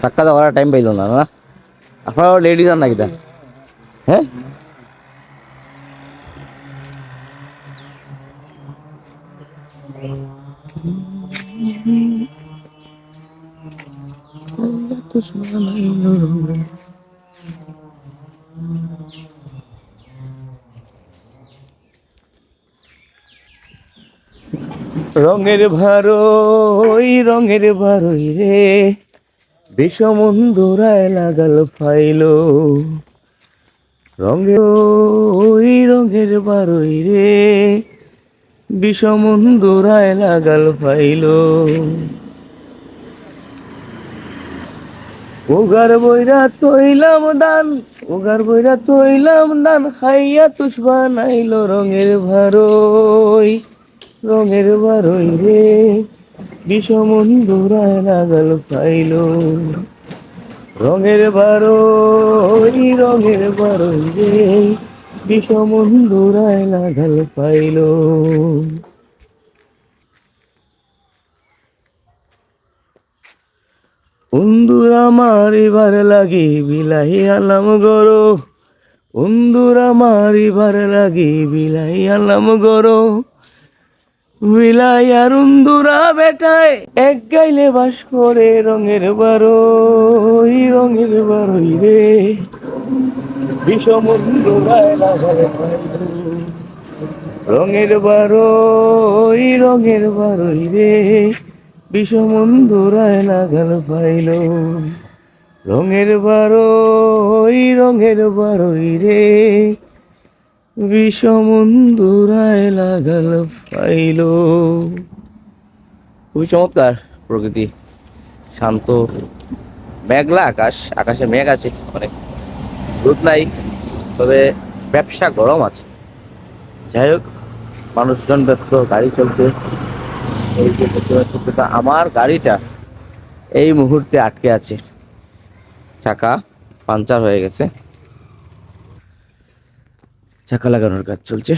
সাক্ষাৎ হওয়ার time pile না না আপনারা লেডিজ আর নাকি হ্যাঁ This man I know. রঙের ভারই রঙের ভারই রে। বিষমন্দুরায় লাগাল ফাইলো। রঙের ওই রঙের বারই রে। বিষমন্দুরায় লাগাল ফাইলো। উগার বইরা তৈলাম দান, উগার বইরা তৈলাম দান, খাইয়া তুষ বানাইলো রঙের ভারই। রঙের বারই রে। বিষমন্দুরায় লাগাল পাইলো। রঙের বারই রঙের বারই রে। বিষমন্দুরায় লাগাল পাইলো। উন্দুর আমার এবার লাগি বিলাহি আলাম গরো। উন্দুর আমার এবার লাগি বিলাহি আলাম গরো। বিলাই আর উন্দুরা বেটায়, এক গাইলে বাস করে রঙের বারোই রঙের বারোই রে। পাইলো। রঙের বারোই রঙের বারোই রে। বিষমন্দুরায় লাগাল পাইল। রঙের বারোই রঙের বারোই রে। বিষমন্দুরায় লাগাল পাইল। খুবই চমৎকার প্রকৃতি। শান্ত, মেঘলা আকাশ, আকাশে মেঘ আছে অনেক। রোদ নাই, তবে ব্যবসা গরম আছে। যাই হোক, মানুষজন ব্যস্ত, গাড়ি চলছে। এই আমার গাড়িটা এই মুহূর্তে আটকে আছে। চাকা পাঞ্চার হয়ে গেছে। চাকা লাগানোর কাজ চলছে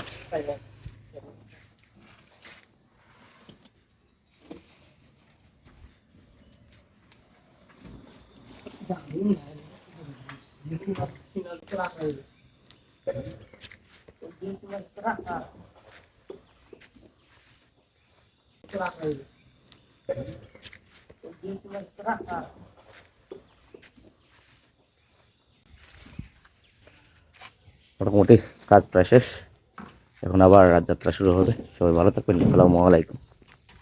মোটামুটি কাজ প্রায় শেষ। এখন আবার রাত যাত্রা শুরু হবে। সবাই ভালো থাকবেন। আসসালামু আলাইকুম।